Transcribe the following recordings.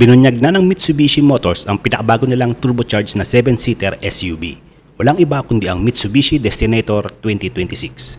Ibinunyag na ng Mitsubishi Motors ang pinakabago nilang turbocharged na 7-seater SUV. Walang iba kundi ang Mitsubishi Destinator 2026.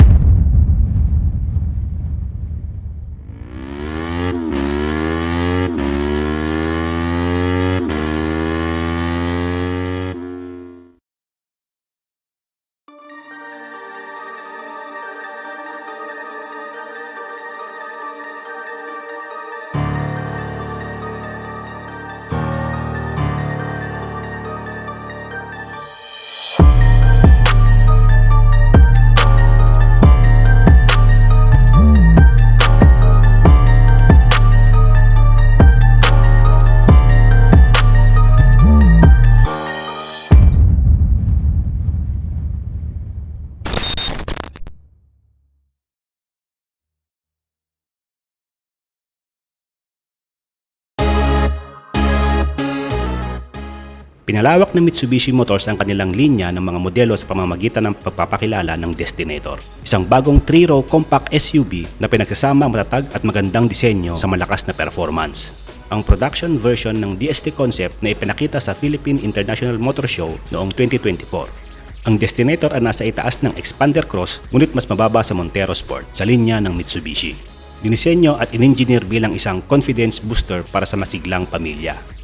Pinalawak ng Mitsubishi Motors ang kanilang linya ng mga modelo sa pamamagitan ng pagpapakilala ng Destinator. Isang bagong 3-row compact SUV na pinagsasama matatag at magandang disenyo sa malakas na performance. Ang production version ng DST concept na ipinakita sa Philippine International Motor Show noong 2024. Ang Destinator ay nasa itaas ng Expander Cross ngunit mas mababa sa Montero Sport sa linya ng Mitsubishi. Dinisenyo at in-engineer bilang isang confidence booster para sa masiglang pamilya.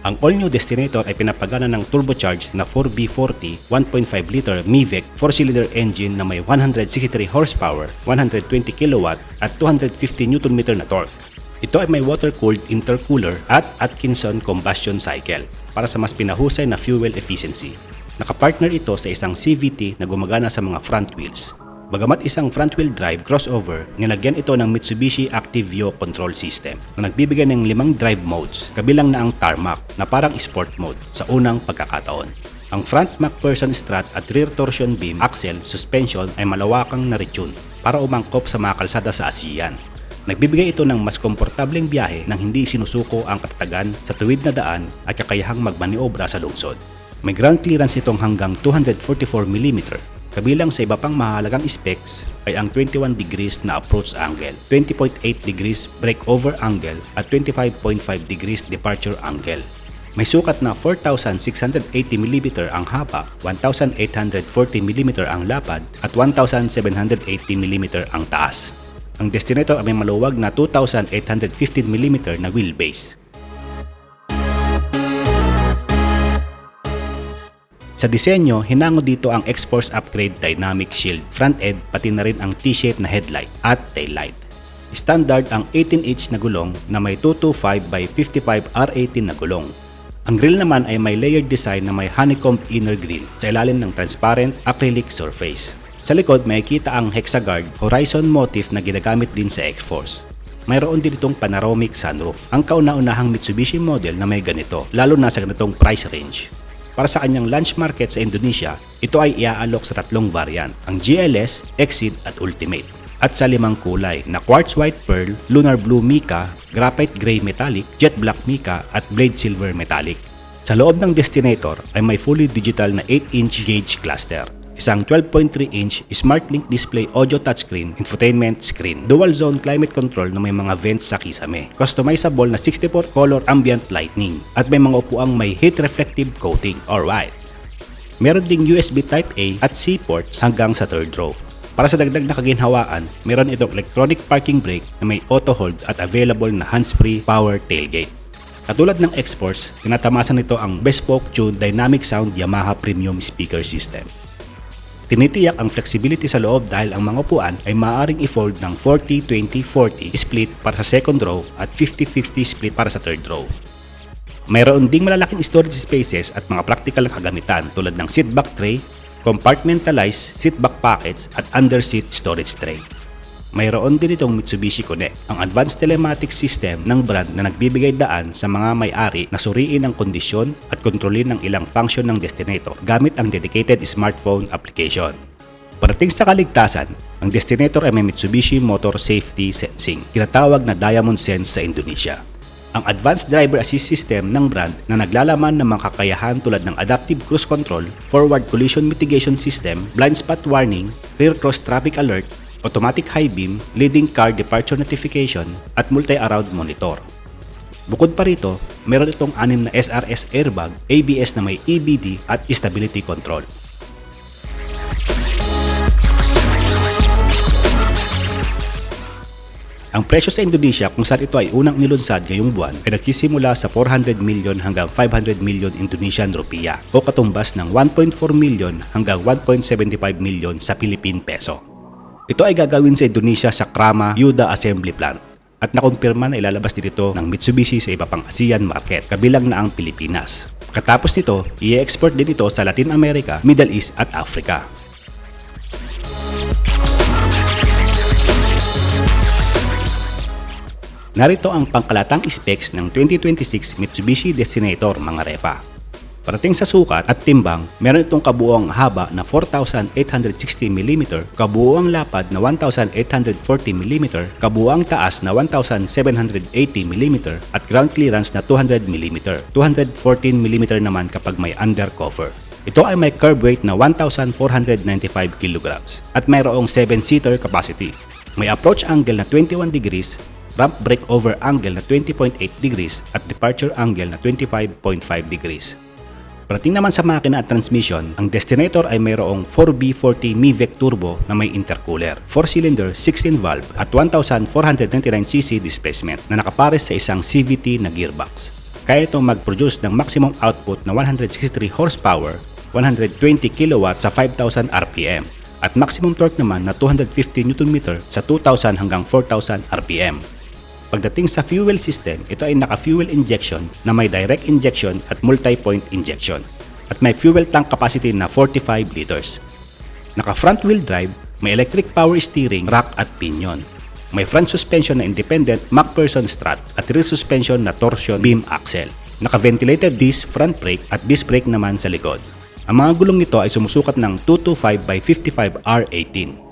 Ang all-new Destinator ay pinapagana ng turbocharged na 4B40 1.5-liter MIVEC 4-cylinder engine na may 163 horsepower, 120 kilowatt at 250 Nm na torque. Ito ay may water-cooled intercooler at Atkinson combustion cycle para sa mas pinahusay na fuel efficiency. Nakapartner ito sa isang CVT na gumagana sa mga front wheels. Bagamat isang front-wheel drive crossover, nilagyan ito ng Mitsubishi Active-View control system na nagbibigay ng limang drive modes, kabilang na ang tarmac na parang sport mode sa unang pagkakataon. Ang front MacPherson strut at rear torsion beam axle suspension ay malawakang na-retune para umangkop sa mga kalsada sa ASEAN. Nagbibigay ito ng mas komportableng biyahe nang hindi sinusuko ang katatagan sa tuwid na daan at kakayahang magmaniobra sa lungsod. May ground clearance itong hanggang 244mm Kabilang sa iba pang mahalagang specs ay ang 21 degrees na approach angle, 20.8 degrees breakover angle at 25.5 degrees departure angle. May sukat na 4,680mm ang haba, 1,840mm ang lapad at 1,780mm ang taas. Ang Destinator ay may maluwag na 2,815mm na wheelbase. Sa disenyo, hinango dito ang X-Force Upgrade Dynamic Shield front end pati na rin ang T-shape na headlight at taillight. Standard ang 18-inch na gulong na may 225 by 55 R18 na gulong. Ang grill naman ay may layered design na may honeycombed inner grill sa ilalim ng transparent acrylic surface. Sa likod, makikita ang Hexaguard horizon motif na ginagamit din sa X-Force. Mayroon din itong panoramic sunroof, ang kauna-unahang Mitsubishi model na may ganito, lalo na sa ganitong price range. Para sa kanyang launch market sa Indonesia, ito ay iaalok sa tatlong variant, ang GLS, Exceed at Ultimate. At sa limang kulay na Quartz White Pearl, Lunar Blue Mica, Graphite Gray Metallic, Jet Black Mica at Blade Silver Metallic. Sa loob ng Destinator ay may fully digital na 8-inch gauge cluster isang 12.3-inch SmartLink display audio touchscreen, infotainment screen, dual zone climate control na may mga vents sa kisame, customizable na 64 color ambient lighting, at may mga upuang may heat reflective coating or white. Meron ding USB Type A at C ports hanggang sa third row. Para sa dagdag na kaginhawaan, meron itong electronic parking brake na may auto hold at available na hands-free power tailgate. Katulad ng X-Force, tinatamasan nito ang bespoke tuned dynamic sound Yamaha premium speaker system. Tinitiyak ang flexibility sa loob dahil ang mga upuan ay maaaring i-fold ng 40-20-40 split para sa second row at 50-50 split para sa third row. Mayroon ding malalaking storage spaces at mga practical na kagamitan tulad ng seat back tray, compartmentalized seat back pockets at under seat storage tray. Mayroon din itong Mitsubishi Connect, ang advanced telematics system ng brand na nagbibigay daan sa mga may-ari na suriin ang kondisyon at kontrolin ang ilang function ng Destinator gamit ang dedicated smartphone application. Parating sa kaligtasan, ang Destinator ay may Mitsubishi Motor Safety Sensing, tinatawag na Diamond Sense sa Indonesia. Ang advanced driver assist system ng brand na naglalaman ng mga kakayahan tulad ng adaptive cruise control, forward collision mitigation system, blind spot warning, rear cross traffic alert, automatic high beam, leading car departure notification, at multi-around monitor. Bukod pa rito, meron itong anim na SRS airbag, ABS na may EBD at stability control. Ang presyo sa Indonesia kung saan ito ay unang nilunsad ngayong buwan ay nagsisimula sa 400 million hanggang 500 million Indonesian rupiah o katumbas ng 1.4 million hanggang 1.75 million sa Philippine peso. Ito ay gagawin sa Indonesia sa Krama Yuda Assembly Plant at nakumpirma na ilalabas din ito ng Mitsubishi sa iba pang ASEAN market kabilang na ang Pilipinas. Katapos nito, i-export din ito sa Latin America, Middle East at Africa. Narito ang pangkalatang specs ng 2026 Mitsubishi Destinator mga repa. Parating sa sukat at timbang, meron itong kabuoang haba na 4,860mm, kabuoang lapad na 1,840mm, kabuoang taas na 1,780mm at ground clearance na 200mm. 214mm naman kapag may undercover. Ito ay may curb weight na 1,495 kg at mayroong 7-seater capacity. May approach angle na 21 degrees ramp breakover angle na 20.8 degrees at departure angle na 25.5 degrees. Parating naman sa makina at transmission, ang Destinator ay mayroong 4B40 MIVEC turbo na may intercooler, 4-cylinder 16-valve at 1,499cc displacement na nakapares sa isang CVT na gearbox. Kaya itong mag-produce ng maximum output na 163 horsepower, 120 kW sa 5,000 RPM at maximum torque naman na 250 Nm sa 2,000 hanggang 4,000 RPM. Pagdating sa fuel system, ito ay naka-fuel injection na may direct injection at multi-point injection at may fuel tank capacity na 45 liters. Naka front wheel drive, may electric power steering, rack at pinion. May front suspension na independent MacPherson strut at rear suspension na torsion beam axle. Naka-ventilated disc front brake at disc brake naman sa likod. Ang mga gulong nito ay sumusukat ng 225 by 55 R18.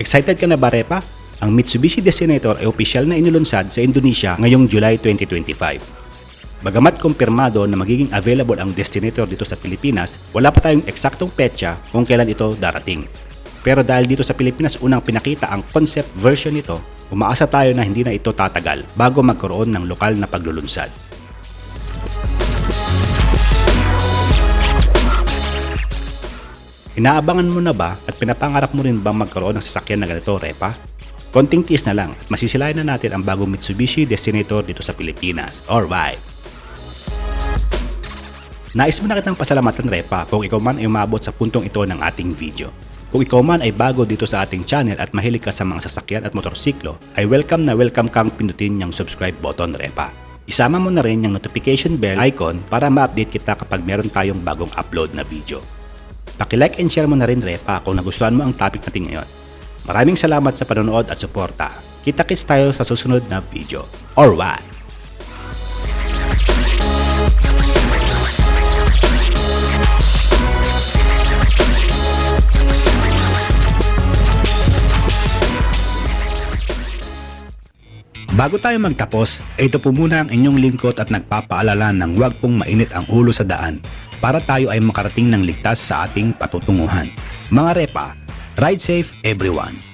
Excited ka na ba, Repa? Ang Mitsubishi Destinator ay opisyal na inilunsad sa Indonesia ngayong July 2025. Bagamat kumpirmado na magiging available ang Destinator dito sa Pilipinas, wala pa tayong eksaktong petsa kung kailan ito darating. Pero dahil dito sa Pilipinas unang pinakita ang concept version nito, umaasa tayo na hindi na ito tatagal bago magkaroon ng lokal na paglulunsad. Inaabangan mo na ba at pinapangarap mo rin bang magkaroon ng sasakyan na ganito, Repa? Konting tiis na lang at masisilayan na natin ang bagong Mitsubishi Destinator dito sa Pilipinas. Alright! Nais mo na kitang pasalamatan, Repa, kung ikaw man ay umabot sa puntong ito ng ating video. Kung ikaw man ay bago dito sa ating channel at mahilig ka sa mga sasakyan at motorsiklo, ay welcome na welcome kang pindutin yung subscribe button, Repa. Isama mo na rin yung notification bell icon para ma-update kita kapag meron tayong bagong upload na video. Paki-like and share mo na rin Repa kung nagustuhan mo ang topic natin ngayon. Maraming salamat sa panonood at suporta. Kita-kits tayo sa susunod na video. Alright! Bago tayo magtapos, ito po muna ang inyong lingkod at nagpapaalala ng huwag pong mainit ang ulo sa daan para tayo ay makarating ng ligtas sa ating patutunguhan. Mga repa, ride safe everyone!